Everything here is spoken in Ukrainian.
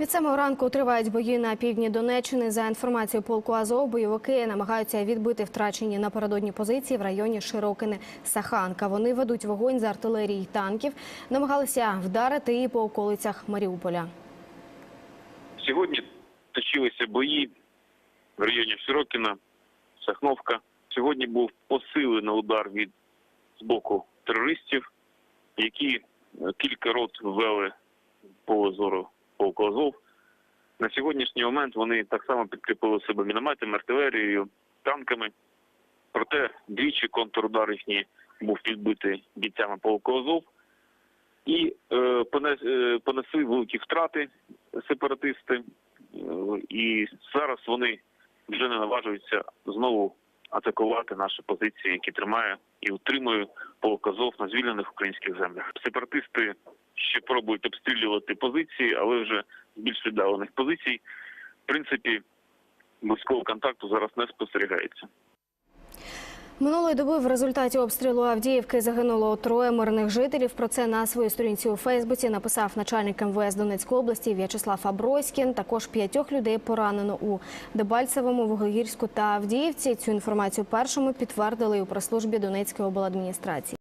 Від самого ранку тривають бої на півдні Донеччини. За інформацією полку Азов, бойовики намагаються відбити втрачені напередодні позиції в районі Широкине Саханка. Вони ведуть вогонь з артилерії танків, намагалися вдарити і по околицях Маріуполя. Сьогодні точилися бої в районі Широкіна, Сахновка. Сьогодні був посилений удар від з боку терористів, які кілька рот ввели по зору полку Азов. На сьогоднішній момент вони так само підкріпили себе мінометами, артилерією, танками. Проте двічі контрудар їхній був підбитий бійцями полку Азов. І е, е, понесли великі втрати сепаратисти, Е, і зараз вони вже не наважуються знову атакувати наші позиції, які тримає і утримує полк Азов на звільнених українських землях. Сепаратисти ще пробують обстрілювати позиції, але вже більш віддалених позицій. В принципі, близького контакту зараз не спостерігається. Минулої доби в результаті обстрілу Авдіївки загинуло троє мирних жителів. Про це на своїй сторінці у Фейсбуці написав начальник МВС Донецької області В'ячеслав Аброськін. Також п'ятьох людей поранено у Дебальцевому, Вугогірську та Авдіївці. Цю інформацію першому підтвердили у прес-службі Донецької обладміністрації.